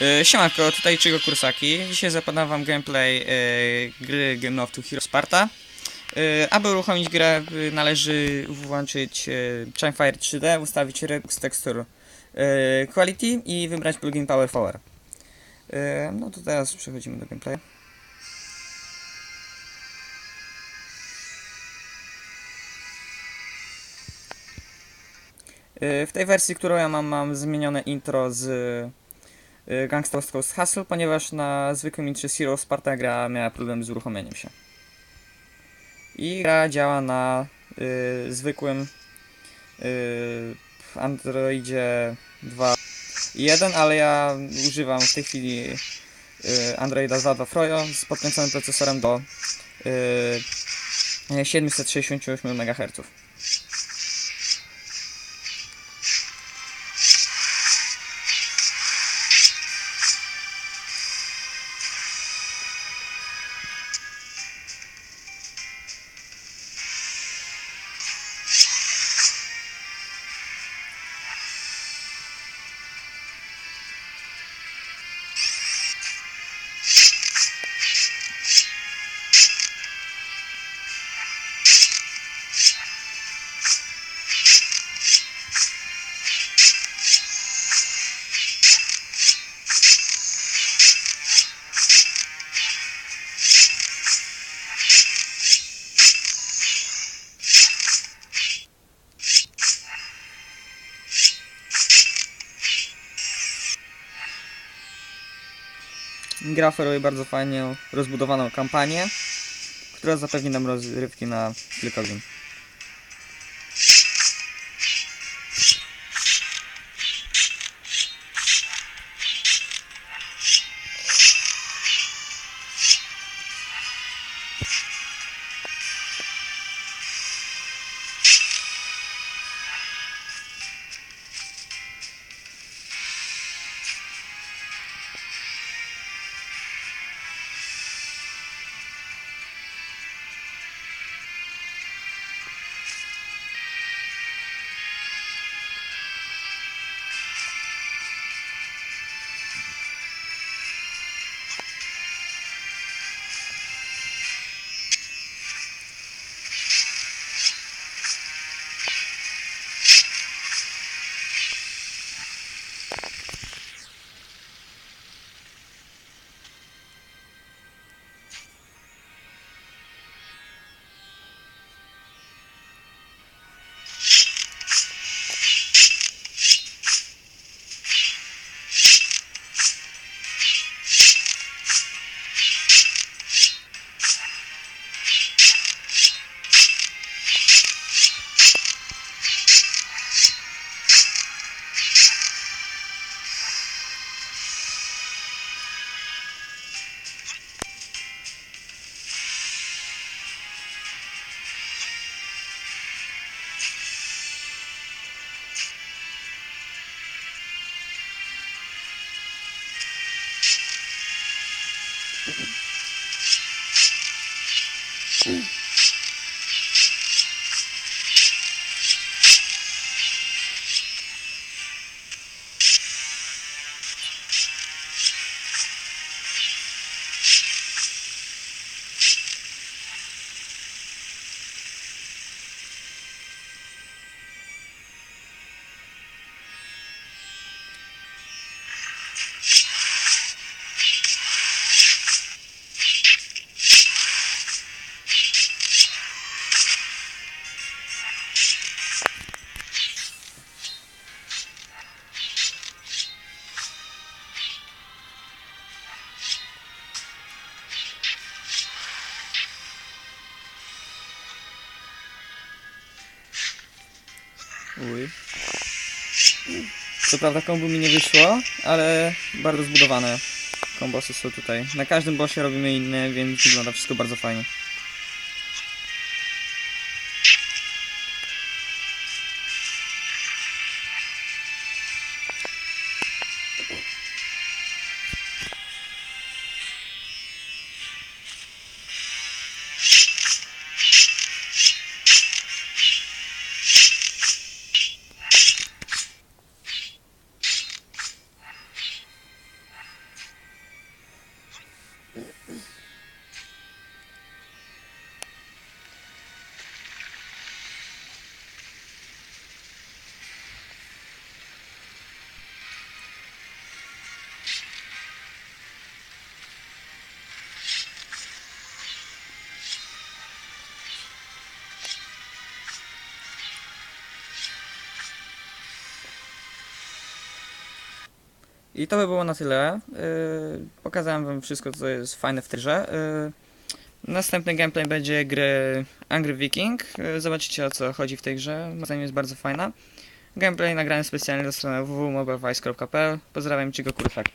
Yy, Siemanko, tutaj Chigo Kursaki. Dzisiaj zapadam wam gameplay yy, gry Game of Two Hero Sparta. Yy, aby uruchomić grę należy włączyć Chimefire 3D, ustawić Redux Texture Quality i wybrać plugin Power Forward. Yy, no to teraz przechodzimy do gameplaya. Yy, W tej wersji, którą ja mam, mam zmienione intro z y, gangsterską z Hustle, ponieważ na zwykłym intrze Zero Sparta gra miała problem z uruchomieniem się. I gra działa na y, zwykłym y, Androidzie 2.1, ale ja używam w tej chwili y, Androida 2.2 Froyo z podkręconym procesorem do y, 768 MHz. Gra oferuje bardzo fajnie rozbudowaną kampanię, która zapewni nam rozrywki na kilka godzin. Uj. Co prawda kombo mi nie wyszło, ale bardzo zbudowane kombosy są tutaj. Na każdym bossie robimy inne, więc wygląda wszystko bardzo fajnie. I to by było na tyle. Yy, pokazałem wam wszystko, co jest fajne w tej grze. Yy, następny gameplay będzie gry Angry Viking. Yy, zobaczycie o co chodzi w tej grze. Moim jest bardzo fajna. Gameplay nagrałem specjalnie do strony www.mobilevice.pl. Pozdrawiam Cię go kurczak.